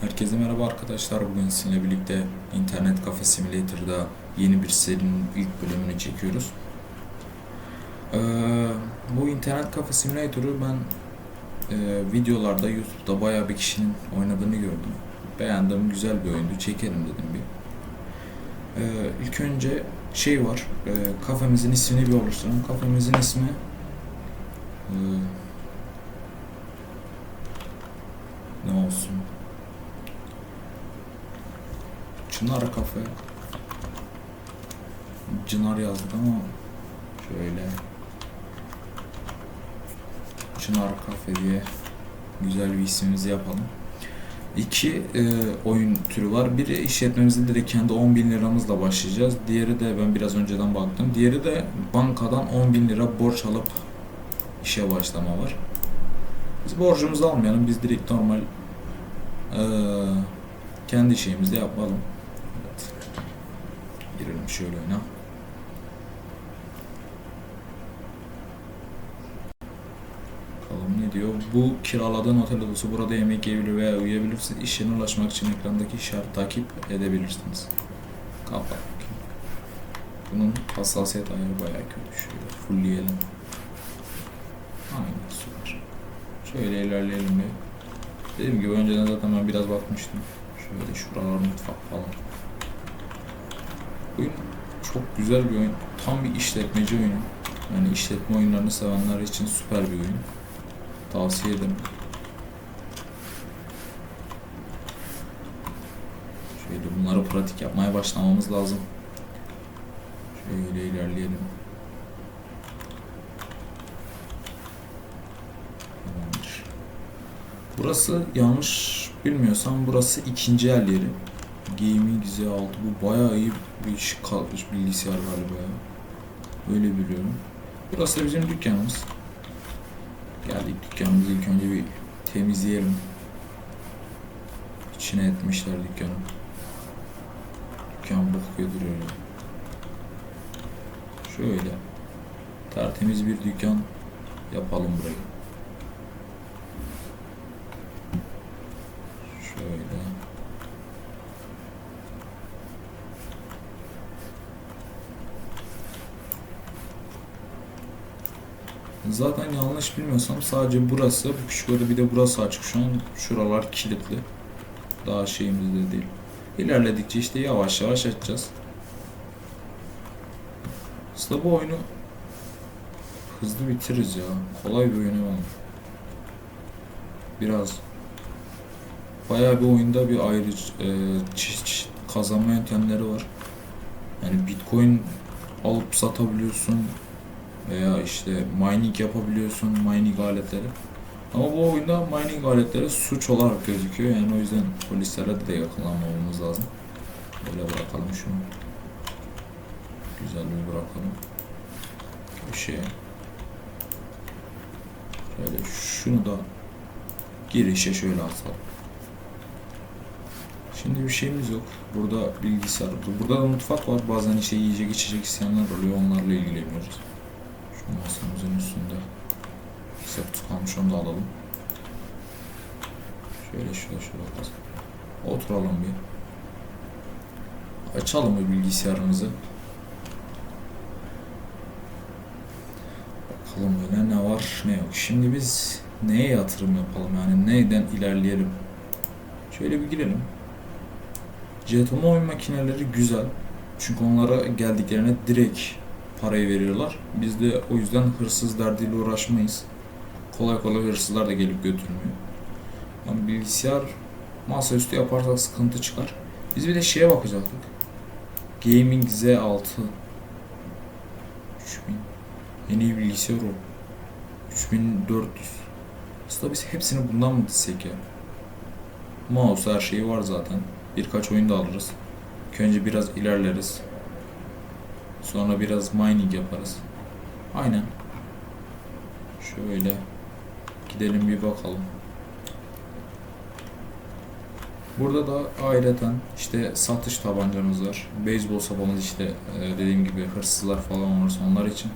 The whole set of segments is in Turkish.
Herkese merhaba arkadaşlar. Bugün sizinle birlikte İnternet Cafe Simulator'da yeni bir serinin ilk bölümünü çekiyoruz. Ee, bu İnternet Cafe Simulator'ı ben e, videolarda YouTube'da bayağı bir kişinin oynadığını gördüm. Beğendim, güzel bir oyundu. Çekerim dedim bir. Ee, ilk önce şey var. E, kafemizin ismini bir oluşturalım. Kafemizin ismi e, ne olsun? Çınar kafe. Çınar yazdık ama şöyle Çınar kafe diye güzel bir ismimizi yapalım. İki e, oyun türü var. Biri işletmemizde direkt kendi 10 bin liramızla başlayacağız. Diğeri de ben biraz önceden baktım. Diğeri de bankadan 10 bin lira borç alıp işe başlama var. Biz borcumuzu almayalım. Biz direkt normal e, kendi şeyimizi yapalım. Girelim şöyle oyuna. Bakalım ne diyor? Bu kiraladığın otel odası burada yemek yiyebilir veya uyuyabilirsiniz. İş yerine ulaşmak için ekrandaki işareti takip edebilirsiniz. Kapat. Bunun hassasiyet ayarı bayağı kötü. Şöyle fullleyelim. Aynen süper. Şöyle ilerleyelim bir. Dediğim gibi önceden zaten ben biraz bakmıştım. Şöyle şuralar mutfak falan. Oyun çok güzel bir oyun. Tam bir işletmeci oyunu. Yani işletme oyunlarını sevenler için süper bir oyun. Tavsiye ederim. Şöyle bunları pratik yapmaya başlamamız lazım. Şöyle ilerleyelim. Burası yanlış bilmiyorsam burası ikinci el yeri. Gaming Z6 bu bayağı iyi bir iş kalkmış bilgisayar galiba ya. Öyle biliyorum. Burası da bizim dükkanımız. Geldik dükkanımızı ilk önce bir temizleyelim. İçine etmişler dükkanı. Dükkan bok gibi duruyor. Şöyle. Tertemiz bir dükkan yapalım burayı. Şöyle. Zaten yanlış bilmiyorsam sadece burası, bu küçük oda bir de burası açık şu an. Şuralar kilitli. Daha şeyimizde değil. İlerledikçe işte yavaş yavaş açacağız. Aslında bu oyunu hızlı bitiririz ya. Kolay bir oyun ama. Biraz bayağı bir oyunda bir ayrı e, kazanma yöntemleri var. Yani bitcoin alıp satabiliyorsun veya işte mining yapabiliyorsun mining aletleri. Ama bu oyunda mining aletleri suç olarak gözüküyor. Yani o yüzden polislere de yakalanmamamız lazım. Böyle bırakalım şunu. Güzel bir bırakalım. Köşeye. Şöyle şunu da girişe şöyle atalım. Şimdi bir şeyimiz yok. Burada bilgisayar. Burada da mutfak var. Bazen işte yiyecek içecek isteyenler oluyor. Onlarla ilgileniyoruz. Masamızın üstünde. Septus kalmış onu da alalım. Şöyle şöyle şöyle. Oturalım bir. Açalım bir bilgisayarımızı. Bakalım böyle ne var ne yok. Şimdi biz neye yatırım yapalım yani neyden ilerleyelim. Şöyle bir girelim. Jeton oyun makineleri güzel. Çünkü onlara geldiklerine direkt parayı veriyorlar. Biz de o yüzden hırsız derdiyle uğraşmayız. Kolay kolay hırsızlar da gelip götürmüyor. Ama bilgisayar masaüstü yaparsak sıkıntı çıkar. Biz bir de şeye bakacaktık. Gaming Z6 3000 Yeni bir bilgisayar o. 3400 Aslında biz hepsini bundan mı dizsek ya? Mouse her şeyi var zaten. Birkaç oyun da alırız. İlk önce biraz ilerleriz. Sonra biraz mining yaparız. Aynen. Şöyle gidelim bir bakalım. Burada da ayrıca işte satış tabancamız var. Beyzbol sapamız işte e, dediğim gibi hırsızlar falan varsa onlar için.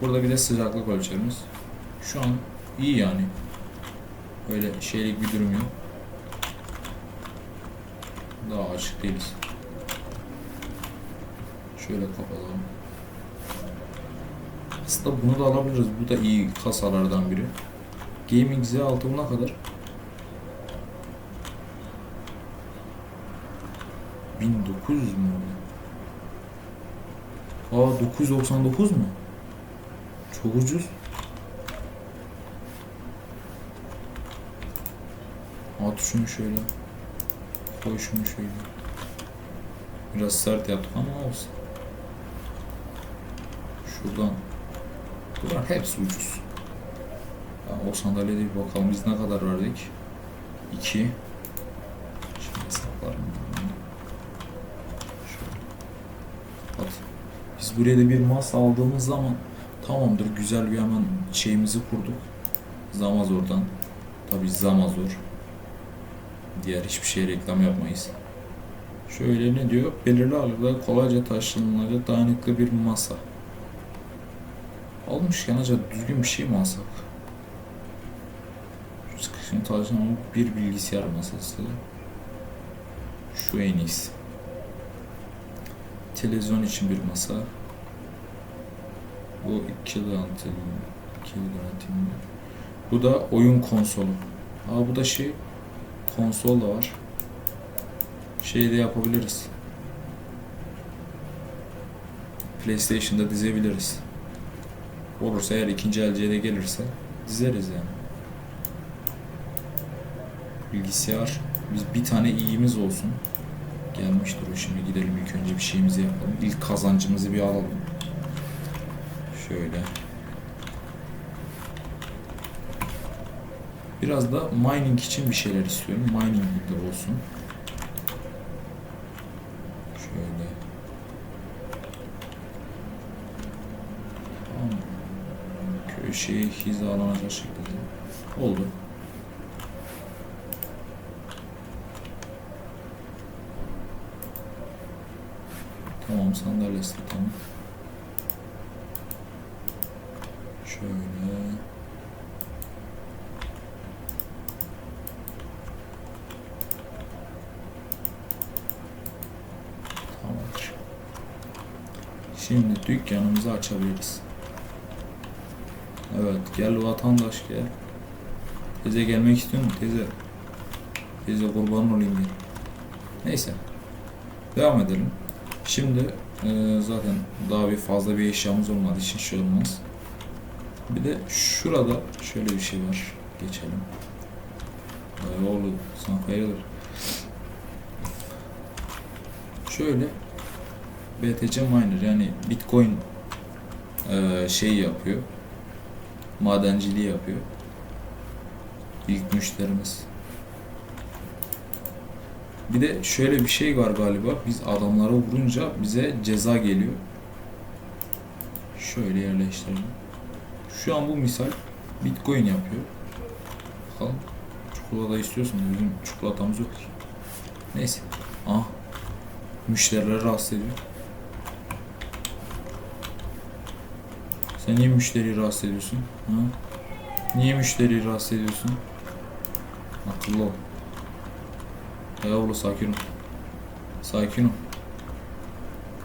Burada bir de sıcaklık ölçerimiz. Şu an iyi yani. Öyle şeylik bir durum yok. Daha açık değiliz. Şöyle kapatalım. Aslında bunu da alabiliriz. Bu da iyi kasalardan biri. Gaming Z6 buna kadar 1900 mü oldu? Aa 999 mu? Çok ucuz. At şunu şöyle. Koy şunu şöyle. Biraz sert yaptık ama olsun. Şuradan. Bunlar hepsi ucuz. Ya o sandalyede bir bakalım biz ne kadar verdik? 2 Şimdi hesaplarım. Şöyle. Biz buraya da bir masa aldığımız zaman tamamdır güzel bir hemen şeyimizi kurduk. Zamazor'dan. Tabi Zamazor. Diğer hiçbir şeye reklam yapmayız. Şöyle ne diyor? Belirli ağırlıkta kolayca taşınılacak dayanıklı bir masa. Almışken acaba düzgün bir şey mi alsak? Şu sıkışını taşınan bir bilgisayar masası. Şu en iyisi. Televizyon için bir masa. Bu 2 yıl garanti. 2 yıl garanti? Bu da oyun konsolu. Aa bu da şey konsol da var. Şey de yapabiliriz. PlayStation'da dizebiliriz. Olursa eğer ikinci elciye de gelirse dizeriz yani. Bilgisayar biz bir tane iyimiz olsun. Gelmiştir o şimdi gidelim ilk önce bir şeyimizi yapalım. İlk kazancımızı bir alalım. Şöyle. Biraz da mining için bir şeyler istiyorum. Mining de olsun. Şöyle. Tamam. Köşeyi hizalanacak şekilde. Oldu. Tamam sandalyesi tamam. Şöyle. Tamamdır. Şimdi dükkanımızı açabiliriz. Evet gel vatandaş gel. Teyze gelmek istiyor mu teyze? Teyze kurban olayım gel. Neyse. Devam edelim. Şimdi e, zaten daha bir fazla bir eşyamız olmadığı için şey olmaz. Bir de şurada şöyle bir şey var. Geçelim. Ay oğlum sen hayırdır? Şöyle BTC miner yani Bitcoin e, şey yapıyor. Madenciliği yapıyor. İlk müşterimiz. Bir de şöyle bir şey var galiba. Biz adamlara vurunca bize ceza geliyor. Şöyle yerleştirelim. Şu an bu misal Bitcoin yapıyor. Bakalım. Çikolata istiyorsun. Bizim çikolatamız yok ki. Neyse. Ah. Müşterileri rahatsız ediyor. Sen niye müşteriyi rahatsız ediyorsun? Ha? Niye müşteriyi rahatsız ediyorsun? Akıllı ol. Ya oğlu sakin ol. Sakin ol.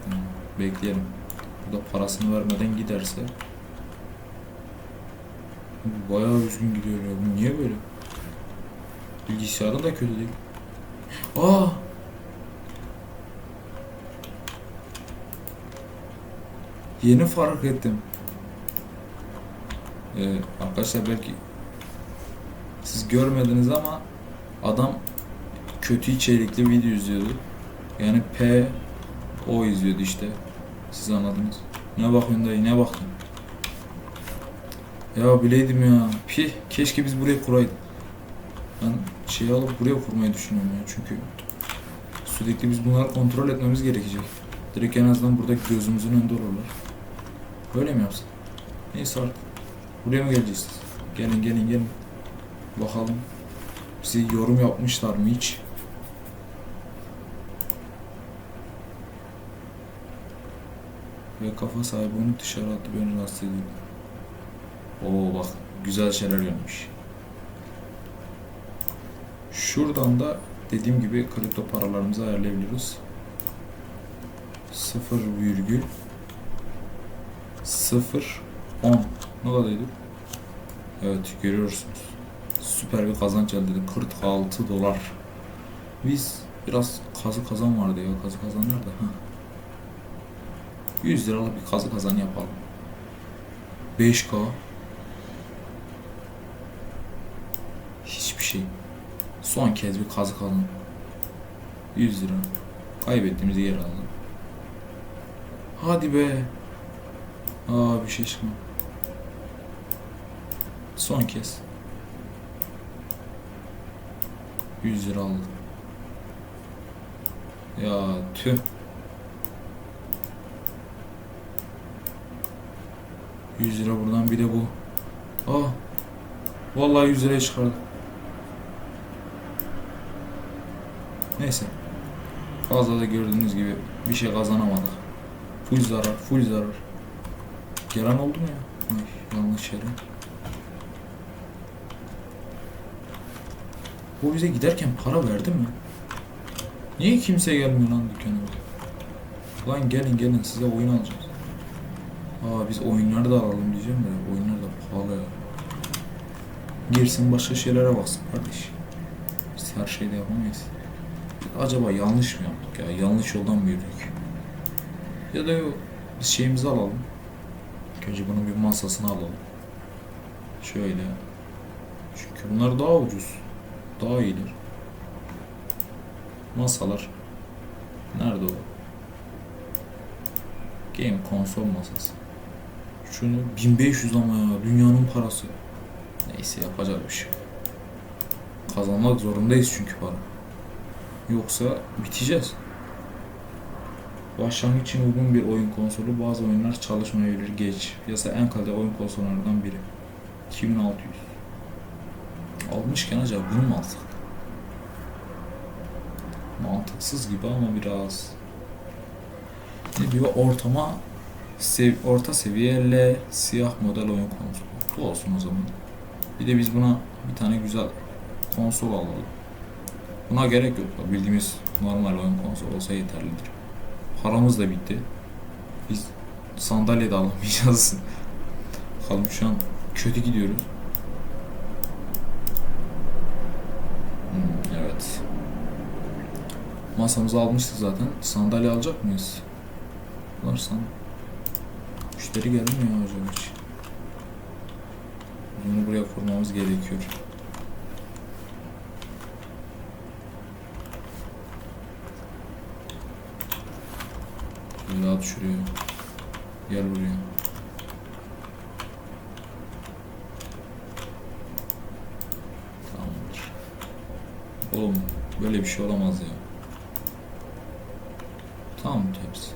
Hmm, bekleyelim. Bu da parasını vermeden giderse. Bayağı üzgün gidiyor ya. Bu niye böyle? Bilgisayarı da kötü değil. Aa! Yeni fark ettim. Ee, arkadaşlar belki siz görmediniz ama adam kötü içerikli video izliyordu. Yani P o izliyordu işte. Siz anladınız. Ne bakıyorsun dayı ne baktın? Ya bileydim ya. Pi keşke biz buraya kuraydık. Ben şey alıp buraya kurmayı düşünüyorum ya çünkü sürekli biz bunları kontrol etmemiz gerekecek. Direkt en azından burada gözümüzün önünde olurlar. Böyle mi yapsın? Neyse artık. Buraya mı geleceğiz? Gelin gelin gelin. Bakalım. Bize yorum yapmışlar mı hiç? Ve kafa sahibi onu dışarı attı beni rahatsız ediyor. Oo bak güzel şeyler gelmiş. Şuradan da dediğim gibi kripto paralarımızı ayarlayabiliyoruz. 0 virgül 0 10 ne? Evet görüyorsunuz. Süper bir kazanç elde edildi. 46 dolar. Biz biraz kazı kazan vardı ya. Kazı kazan nerede? Ha. 100 liralık bir kazı kazan yapalım. 5K. Hiçbir şey. Son kez bir kazı kazan. 100 lira. Kaybettiğimizi geri aldım. Hadi be. Aa bir şey çıkmadı. Son kez. 100 lira aldım. Ya tüh. Yüz lira buradan bir de bu. Aa. Vallahi 100 liraya çıkardım. Neyse. Fazla da gördüğünüz gibi bir şey kazanamadık. Full zarar, full zarar. Gelen oldu mu ya? Ay, yanlış yere. Bu bize giderken para verdi mi? Niye kimse gelmiyor lan dükkana? Lan gelin gelin size oyun alacağız. Aa biz oyunları da alalım diyeceğim de oyunlar da pahalı ya. Girsin başka şeylere baksın kardeş. Biz her şeyde yapamayız. Acaba yanlış mı yaptık ya? Yanlış yoldan mı yürüdük? Ya da yok. Biz şeyimizi alalım. Önce bunun bir masasını alalım. Şöyle. Çünkü bunlar daha ucuz. Daha iyiler. Masalar. Nerede o? Game konsol masası. Şunu 1500 ama ya dünyanın parası. Neyse yapacak bir şey. Kazanmak zorundayız çünkü para. Yoksa biteceğiz. Başlangıç için uygun bir oyun konsolu bazı oyunlar çalışmayabilir geç. Piyasa en kaliteli oyun konsollarından biri. 2600. Almışken acaba bunu mu alsak? Mantıksız gibi ama biraz. Ne diyor? Ortama sev orta seviye L siyah model oyun konsolu. Bu olsun o zaman. Bir de biz buna bir tane güzel konsol alalım. Buna gerek yok. Bildiğimiz normal oyun konsolu olsa yeterlidir. Paramız da bitti. Biz sandalye de alamayacağız. Bakalım şu an kötü gidiyoruz. Hmm, evet. Masamızı almıştık zaten. Sandalye alacak mıyız? Alırsan. Müşteri gelmiyor acaba hiç. Bunu buraya kurmamız gerekiyor. At şuraya. Gel buraya. Tamamdır. Oğlum böyle bir şey olamaz ya. Tamam hepsi.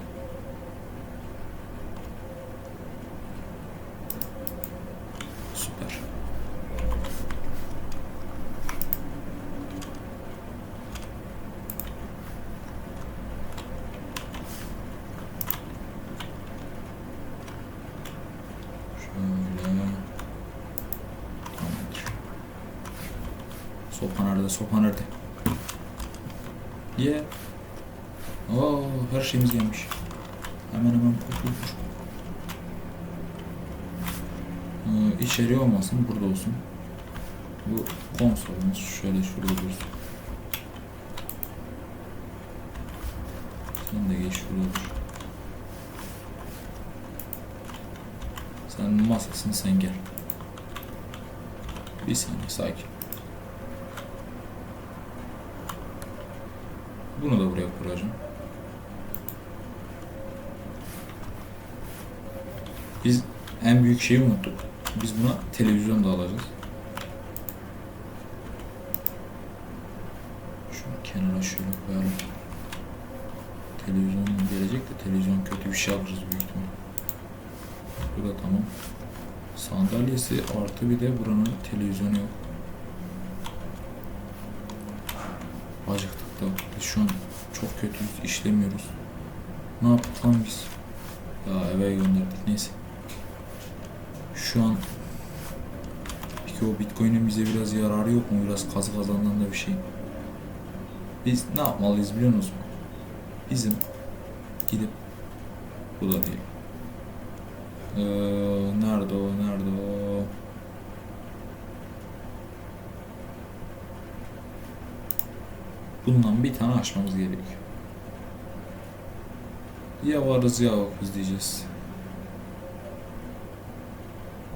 Süper. Şöyle. Tamamdır. Sopa nerede? Sopa nerede? Ye. Oo, her şeyimiz gelmiş. Hemen hemen kurtulmuş. Ee, olmasın, burada olsun. Bu konsolumuz şöyle şurada dursun. Sen de geç şurada dur. Sen masasın sen gel. Bir saniye sakin. Bunu da buraya kuracağım. Biz en büyük şeyi unuttuk. Biz buna televizyon da alacağız. Şunu kenara şöyle koyalım. Televizyon gelecek de televizyon kötü bir şey alırız büyük ihtimal. Bu da tamam. Sandalyesi artı bir de buranın televizyonu yok. Acıktık da biz şu an çok kötüyüz, işlemiyoruz. Ne yaptık lan biz? Ya eve gönderdik neyse. Şu an peki o bitcoin'in bize biraz yararı yok mu? Biraz kazı kazandan da bir şey. Biz ne yapmalıyız biliyor musunuz? Bizim gidip bu da değil. Ee, nerede o? Nerede o? Bundan bir tane açmamız gerekiyor. Ya varız ya yokuz diyeceğiz.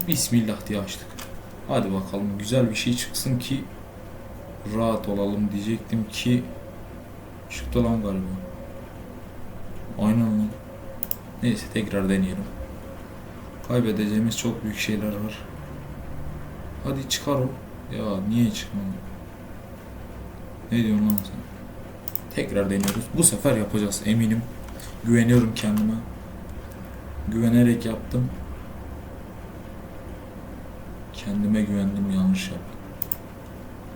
Bismillah diye açtık. Hadi bakalım güzel bir şey çıksın ki rahat olalım diyecektim ki çıktı lan galiba. Aynen lan. Neyse tekrar deneyelim. Kaybedeceğimiz çok büyük şeyler var. Hadi çıkar o. Ya niye çıkmadı? Ne diyorsun lan sen? Tekrar deniyoruz. Bu sefer yapacağız eminim. Güveniyorum kendime. Güvenerek yaptım. Kendime güvendim yanlış yaptım.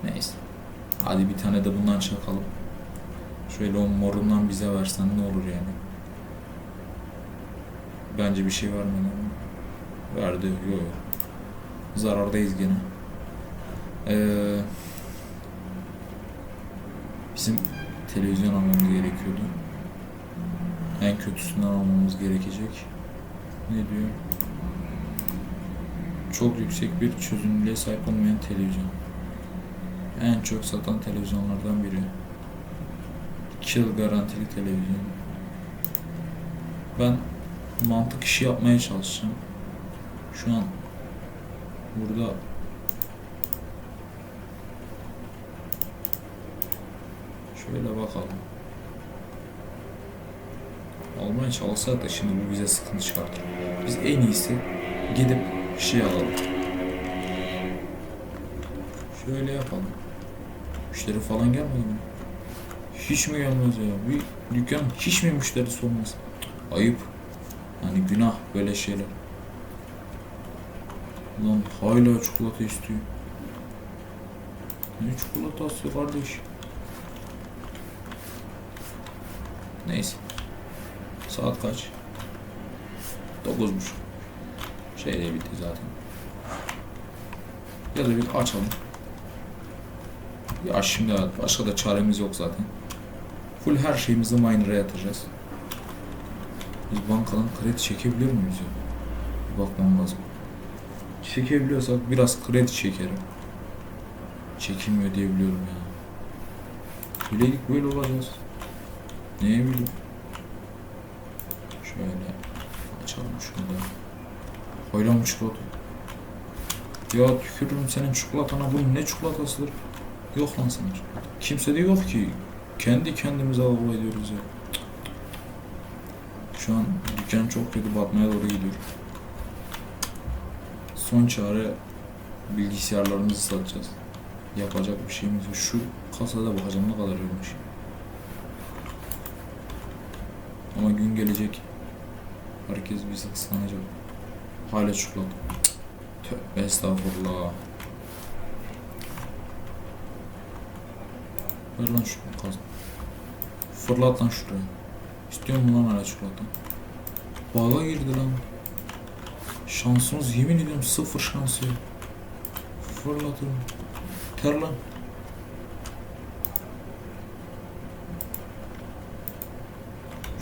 Neyse. Hadi bir tane de bundan çakalım. Şöyle o morundan bize versen ne olur yani. Bence bir şey vermedi ama. Verdi. Yok yok. Zarardayız gene. Ee, bizim televizyon almamız gerekiyordu. En kötüsünden almamız gerekecek. Ne diyor? Çok yüksek bir çözünürlüğe sahip olmayan televizyon. En çok satan televizyonlardan biri. 2 yıl garantili televizyon. Ben mantık işi yapmaya çalışacağım. Şu an burada şöyle bakalım. Almaya çalışsak da şimdi bu bize sıkıntı çıkartır. Biz en iyisi gidip şey alalım. Şöyle yapalım. Müşteri falan gelmedi mi? Hiç mi gelmez ya? Bir dükkan hiç mi müşterisi olmaz? Ayıp. Yani günah böyle şeyler. Lan hala çikolata istiyor. Ne çikolatası kardeş? Neyse. Saat kaç? Dokuzmuş. Şey de bitti zaten. Ya da bir açalım. Ya şimdi başka da çaremiz yok zaten. Full her şeyimizi miner'a yatıracağız. Biz bankadan kredi çekebiliyor muyuz ya? Bir bakmam lazım. Çekebiliyorsak biraz kredi çekerim. Çekilmiyor diye biliyorum ya. Bileydik böyle olacağız. Neye bileyim? Şöyle açalım şunu da. Hayran çikolata. Ya tükürürüm senin çikolatana. Bu ne çikolatasıdır? Yok lan çikolata. Kimse de yok ki. Kendi kendimize avlu ediyoruz ya. Şu an dükkan çok kötü batmaya doğru gidiyor. Son çare bilgisayarlarımızı satacağız. Yapacak bir şeyimiz yok. Şu kasada bakacağım ne kadar ölmüş. Ama gün gelecek. Herkes bizi kıskanacak. Hala çikolata. Tövbe estağfurullah. Ver lan şu kazan. Fırlat lan şuraya. İstiyor mu lan hala çikolata? Baga girdi lan. Şansımız yemin ediyorum sıfır şansı yok. Fırlatırım. Ter lan.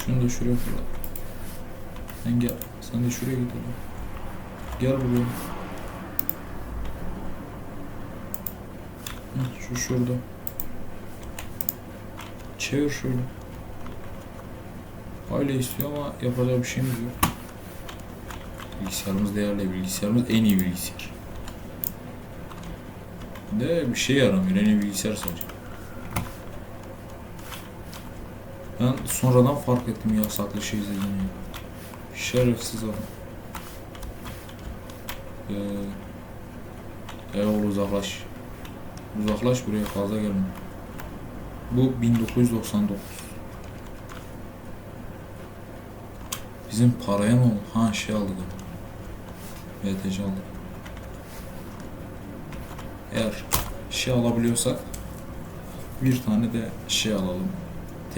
Şunu da şuraya fırlat. Sen gel. Sen de şuraya git oğlum. Gel buraya. Hı, şu şurada. Çevir şöyle. Öyle istiyor ama yapacak bir şeyimiz yok. Bilgisayarımız değerli. Bilgisayarımız en iyi bilgisayar. De bir şey yaramıyor. En iyi bilgisayar sadece. Ben sonradan fark ettim yasaklı şey izlediğini. Şerefsiz adam. Ee, Erol uzaklaş. Uzaklaş buraya fazla gelme. Bu 1999. Bizim paraya mı oldu? Ha şey aldık. VTC aldık. Eğer şey alabiliyorsak bir tane de şey alalım.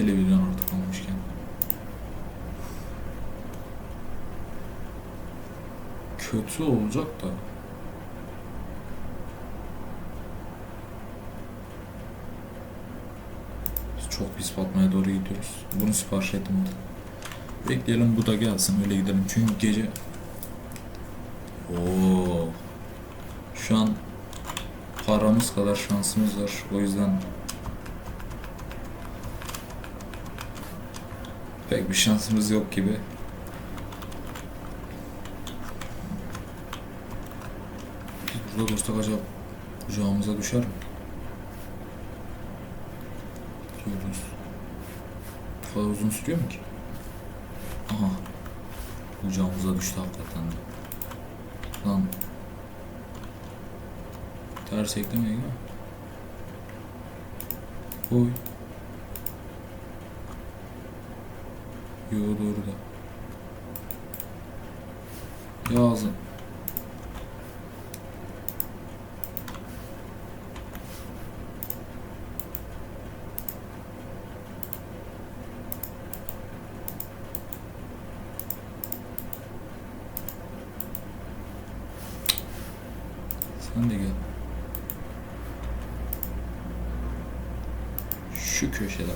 Televizyon artık almışken. Kötü olacak da. Biz çok pis batmaya doğru gidiyoruz. Bunu sipariş da. Bekleyelim bu da gelsin öyle gidelim. Çünkü gece Oo. Şu an paramız kadar şansımız var. O yüzden pek bir şansımız yok gibi. Burada dursak acaba kucağımıza düşer mi? Diyoruz. Bu kadar uzun sürüyor mu ki? Aha. Kucağımıza düştü hakikaten. Lan. Ters eklemeyin mi? Oy. Yo doğru da. Yazın. Sen de gel. Şu köşede.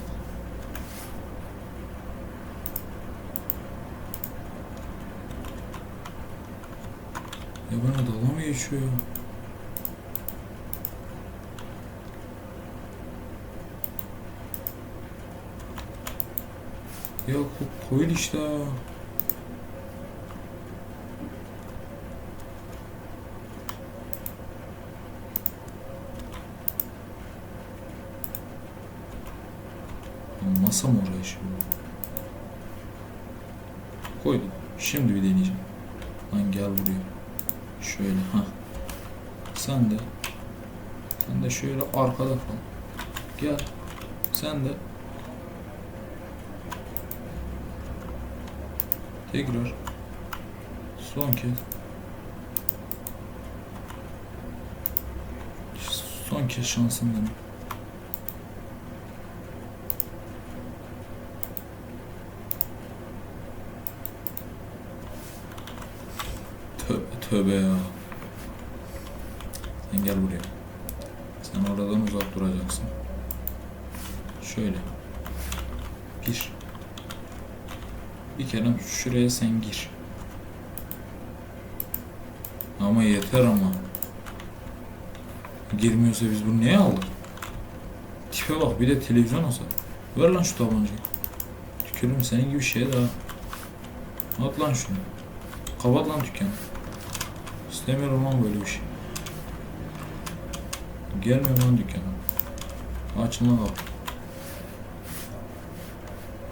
Ya bana dalga mı geçiyor? Ya ko- koyun işte. Masa mı şimdi? Koydum. Şimdi bir deneyeceğim. Lan gel buraya. Şöyle ha. Sen de. Sen de şöyle arkada kal. Gel. Sen de. Tekrar. Son kez. Son kez şansın dene. Tövbe ya. Sen gel buraya. Sen oradan uzak duracaksın. Şöyle. Bir. Bir kere şuraya sen gir. Ama yeter ama. Girmiyorsa biz bunu niye aldık? Tipe bak bir de televizyon olsa. Ver lan şu tabancayı. Tükürüm senin gibi şeye daha. At lan şunu. Kapat lan dükkanı. İstemiyorum lan böyle bir şey. Gelmiyor lan dükkana. Açın lan kapı.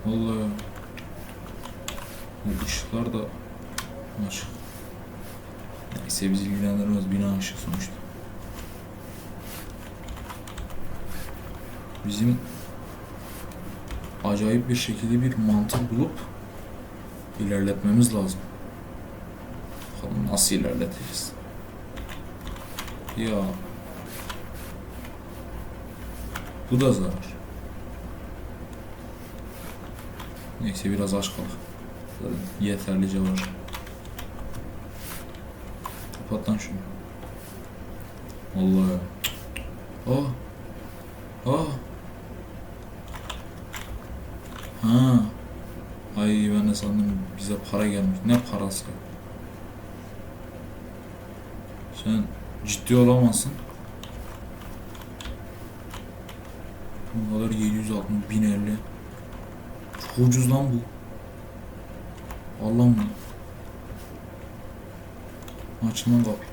Vallahi bu ışıklar da açık. Neyse bizi ilgilendirmez bina ışık sonuçta. Bizim acayip bir şekilde bir mantık bulup ilerletmemiz lazım. Nasıl ilerleteceğiz. Ya bu da zarar. Neyse biraz aç kal. Yeterlice var. Kapat lan şunu. Vallahi. Oh. Oh. Ha. Ay ben de sandım bize para gelmiş. Ne parası? Sen ciddi olamazsın. Bu kadar 760 1050. Çok ucuz lan bu. Allah'ım. Açın lan kapıyı.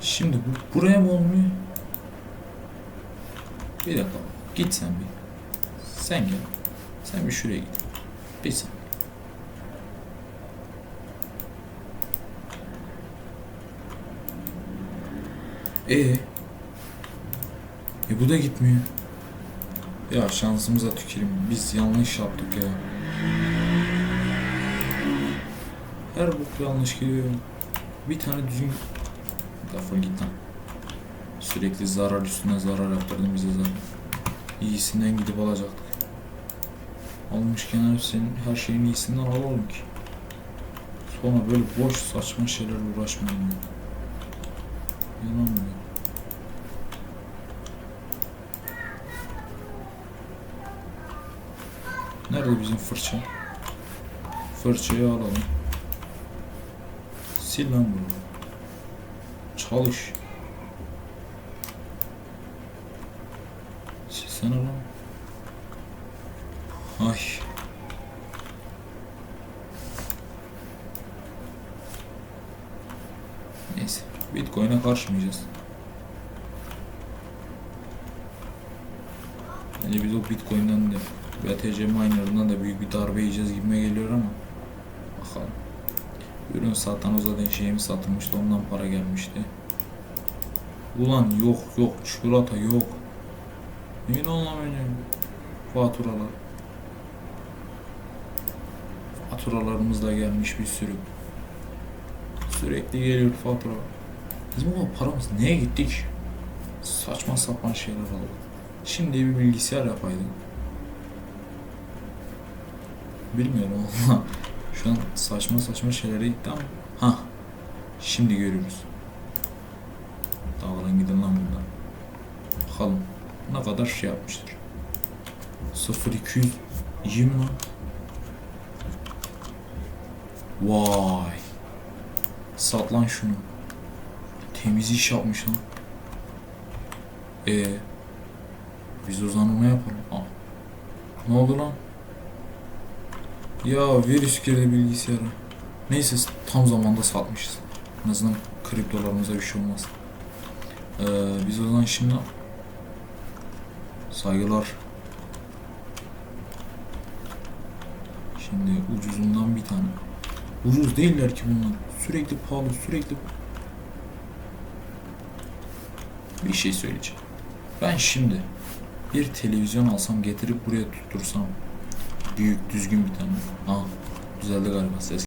Şimdi bu buraya mı olmuyor? Bir dakika. Git sen bir. Sen gel. Sen bir şuraya git. Bir sen. E E bu da gitmiyor. Ya şansımıza tüküreyim. Biz yanlış yaptık ya. Her bok yanlış gidiyor. Bir tane düzgün... Defol git lan. Sürekli zarar üstüne zarar yaptırdın bize zarar. İyisinden gidip alacaktık. Almışken senin, her şeyin iyisinden alalım ki. Sonra böyle boş saçma şeylerle uğraşmayalım. ya. Yalan mı? ya? Nerede bizim fırça? Fırçayı alalım. Sil lan bunu. Çalış. Silsene lan. Ay. Neyse. Bitcoin'e karşımayacağız. Bence biz o Bitcoin'den de BTC miner'ından da büyük bir darbe yiyeceğiz gibime geliyor ama bakalım. Ürün satan o zaten şeyimi satılmıştı ondan para gelmişti. Ulan yok yok çikolata yok. Neyin anlamıyorum. Faturalar. Faturalarımız da gelmiş bir sürü. Sürekli geliyor fatura. Bizim o paramız neye gitti ki? Saçma sapan şeyler aldık. Şimdi bir bilgisayar yapaydık. Bilmiyorum ama şu an saçma saçma şeylere gitti ama ha şimdi görüyoruz. Dağılın gidin lan ne kadar şey yapmıştır. 0200 iyi mi lan? Vay. Sat lan şunu. Temiz iş yapmış lan. Ee, biz o zaman ne yapalım? Aa. Ne oldu lan? Ya virüs girdi bilgisayara. Neyse tam zamanda satmışız. En azından kriptolarımıza bir şey olmaz. Ee, biz o zaman şimdi saygılar. Şimdi ucuzundan bir tane. Ucuz değiller ki bunlar. Sürekli pahalı, sürekli bir şey söyleyeceğim. Ben şimdi bir televizyon alsam getirip buraya tuttursam büyük düzgün bir tane. Aa düzeldi galiba ses.